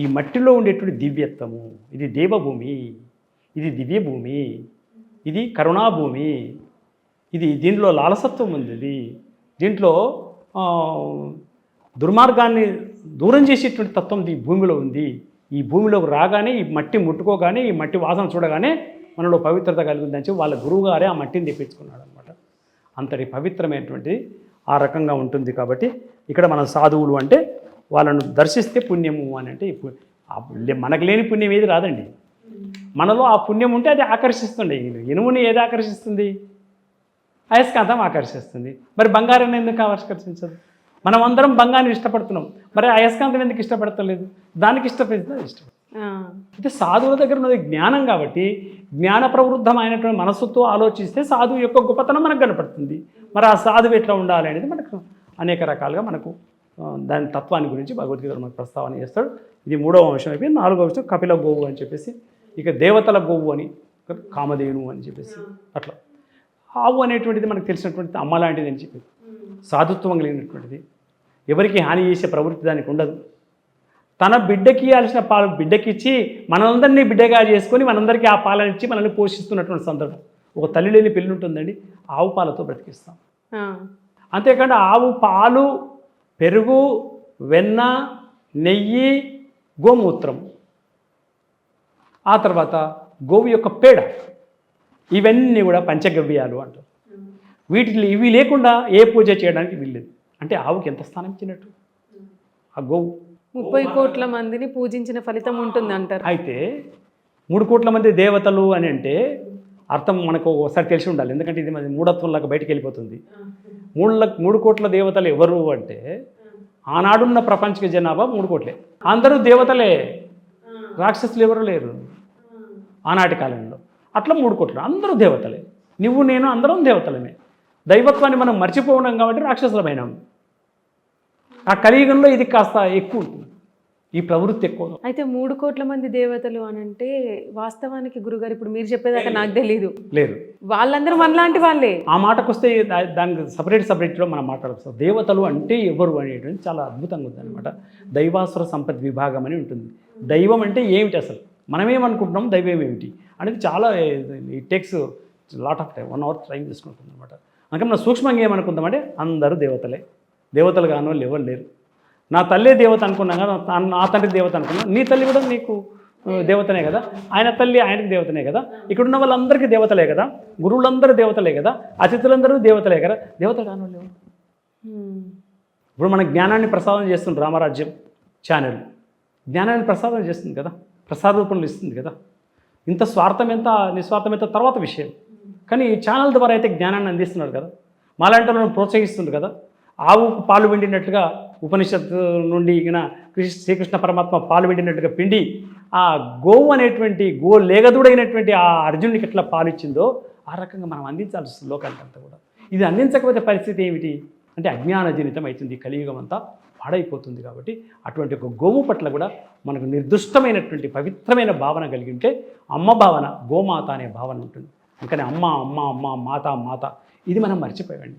ఈ మట్టిలో ఉండేటువంటి దివ్యత్వము ఇది దేవభూమి ఇది దివ్యభూమి ఇది కరుణాభూమి ఇది దీంట్లో లాలసత్వం ఉంది ఇది. దీంట్లో దుర్మార్గాన్ని దూరం చేసేటువంటి తత్వం ఈ భూమిలో ఉంది. ఈ భూమిలోకి రాగానే ఈ మట్టి ముట్టుకోగానే ఈ మట్టి వాసన చూడగానే మనలో పవిత్రత కలిగిందని చెప్పి వాళ్ళ గురువు గారే ఆ మట్టిని తెప్పించుకున్నాడు అనమాట అంతటి పవిత్రమైనటువంటి ఆ రకంగా ఉంటుంది కాబట్టి ఇక్కడ మన సాధువులు అంటే వాళ్ళను దర్శిస్తే పుణ్యము అని అంటే మనకు లేని పుణ్యం ఏది రాదండి. మనలో ఆ పుణ్యం ఉంటే అది ఆకర్షిస్తుంది. ఇనుముని ఏది ఆకర్షిస్తుంది? అయస్కాంతం ఆకర్షిస్తుంది. మరి బంగారాన్ని ఎందుకు ఆకర్షించదు? మనం అందరం బంగారాన్ని ఇష్టపడుతున్నాం. మరి అయస్కాంతం ఎందుకు ఇష్టపడతలేదు? దానికి ఇష్టపడుతుంది ఇష్టం ఆ, అయితే సాధువుల దగ్గర ఉన్నది జ్ఞానం కాబట్టి జ్ఞాన ప్రవృద్ధమైనటువంటి మనస్సుతో ఆలోచిస్తే సాధువు యొక్క గొప్పతనం మనకు కనపడుతుంది. మరి ఆ సాధువు ఎట్లా ఉండాలి అనేది మనకు అనేక రకాలుగా మనకు దాని తత్వాన్ని గురించి భగవద్గీతలో మనకు ప్రస్తావన చేస్తాడు. ఇది మూడవ అంశం అయిపోయి నాలుగవ అంశం కపిల గోవు అని చెప్పేసి ఇక దేవతల గోవు అని కామధేను అని చెప్పేసి అట్లా. ఆవు అనేటువంటిది మనకు తెలిసినటువంటిది అమ్మ లాంటిది అని చెప్పి సాధుత్వం కలిగినటువంటిది. ఎవరికి హాని చేసే ప్రవృత్తి దానికి ఉండదు. తన బిడ్డకి ఇవ్వాల్సిన పాలు బిడ్డకి ఇచ్చి మనందరినీ బిడ్డగా చేసుకొని మనందరికీ ఆ పాలను ఇచ్చి మనల్ని పోషిస్తున్నటువంటి సందర్భం. ఒక తల్లి లేని పిల్లి ఉంటుందండి. ఆవు పాలతో బ్రతికిస్తాం. అంతేకాకుండా ఆవు పాలు పెరుగు వెన్న నెయ్యి గోమూత్రం. ఆ తర్వాత గోవు యొక్క పేడ. ఇవన్నీ కూడా పంచగవ్యాలు అంటారు. వీటిని ఇవి లేకుండా ఏ పూజ చేయడానికి వీల్లేదు. అంటే ఆవుకి ఎంత స్థానం ఇచ్చినట్టు? ఆ గోవు. ముప్పై కోట్ల మందిని పూజించిన ఫలితం ఉంటుంది అంటారు. అయితే మూడు కోట్ల మంది దేవతలు అని అంటే అర్థం మనకు ఒకసారి తెలిసి ఉండాలి. ఎందుకంటే ఇది మన మూఢత్వంలాగా బయటికి వెళ్ళిపోతుంది. మూడు లక్- మూడు కోట్ల దేవతలు ఎవరు అంటే ఆనాడున్న ప్రపంచ జనాభా మూడు కోట్లే. అందరూ దేవతలే. రాక్షసులు ఎవరు లేరు. ఆనాటి కాలంలో. అట్లా మూడు కోట్లు. అందరూ దేవతలే. నువ్వు నేను అందరం దేవతలమే. దైవత్వాన్ని మనం మర్చిపోవడం కాబట్టి రాక్షసులమైనాం. ఆ కలియుగంలో ఇది కాస్త ఎక్కువ ఉంటుంది. ఈ ప్రవృత్తి ఎక్కువ. అయితే మూడు కోట్ల మంది దేవతలు అని అంటే వాస్తవానికి గురుగారు ఇప్పుడు మీరు చెప్పేదాకా నాకు తెలీదు. లేరు వాళ్ళందరూ మనలాంటి వాళ్ళే. ఆ మాటకు వస్తే దానికి సపరేట్ సపరేట్లో మనం మాట్లాడచ్చు. దేవతలు అంటే ఎవరు అనేటువంటి చాలా అద్భుతంగా ఉంది అనమాట దైవాసుర సంపత్ విభాగం అని ఉంటుంది. దైవం అంటే ఏమిటి అసలు? మనమేమనుకుంటున్నాం? దైవం ఏమిటి? అనేది చాలా ఈ takes lot of time one hour time తీసుకుంటుంది అనమాట అందుకని మనం సూక్ష్మంగా ఏమనుకుందామంటే అందరూ దేవతలే. దేవతలు కాని వాళ్ళు ఎవరు లేరు. నా తల్లే దేవత అనుకున్నాం కదా నా- తండ్రి దేవత అనుకున్నాను నీ తల్లి కూడా నీకు దేవతనే కదా? ఆయన తల్లి ఆయనకి దేవతనే కదా? ఇక్కడ ఉన్న వాళ్ళందరికీ దేవతలే కదా? గురువులందరూ దేవతలే కదా? అతిథులందరూ దేవతలే కదా? దేవత కానివ్వలేవు ఇప్పుడు మన జ్ఞానాన్ని ప్రసాదం చేస్తుంది రామరాజ్యం ఛానల్ జ్ఞానాన్ని ప్రసాదం చేస్తుంది కదా? ప్రసాద రూపంలో ఇస్తుంది కదా? ఇంత స్వార్థం ఎంత నిస్వార్థం ఎంత? తర్వాత విషయం. కానీ ఈ ఛానల్ ద్వారా అయితే జ్ఞానాన్ని అందిస్తున్నారు కదా? మాలాంటి వాళ్ళని ప్రోత్సహిస్తుంది కదా? ఆవు పాలు వెండినట్లుగా ఉపనిషత్తు నుండి ఇగిన కృష్ణ శ్రీకృష్ణ పరమాత్మ పాలు పెట్టినట్టుగా పిండి ఆ గోవు అనేటువంటి గో లేగదుడైనటువంటి ఆ అర్జునుడికి ఎట్లా పాలు ఇచ్చిందో ఆ రకంగా మనం అందించాల్సి వస్తుంది లోకానికంతా కూడా. ఇది అందించకపోతే పరిస్థితి ఏమిటి? అంటే అజ్ఞానజనితం అవుతుంది కలియుగం అంతా పాడైపోతుంది కాబట్టి అటువంటి ఒక గోవు పట్ల కూడా మనకు నిర్దుష్టమైనటువంటి పవిత్రమైన భావన కలిగి ఉంటే అమ్మ భావన గోమాత అనే భావన ఉంటుంది. అందుకని అమ్మ అమ్మ అమ్మ మాత మాత ఇది మనం మర్చిపోయాండి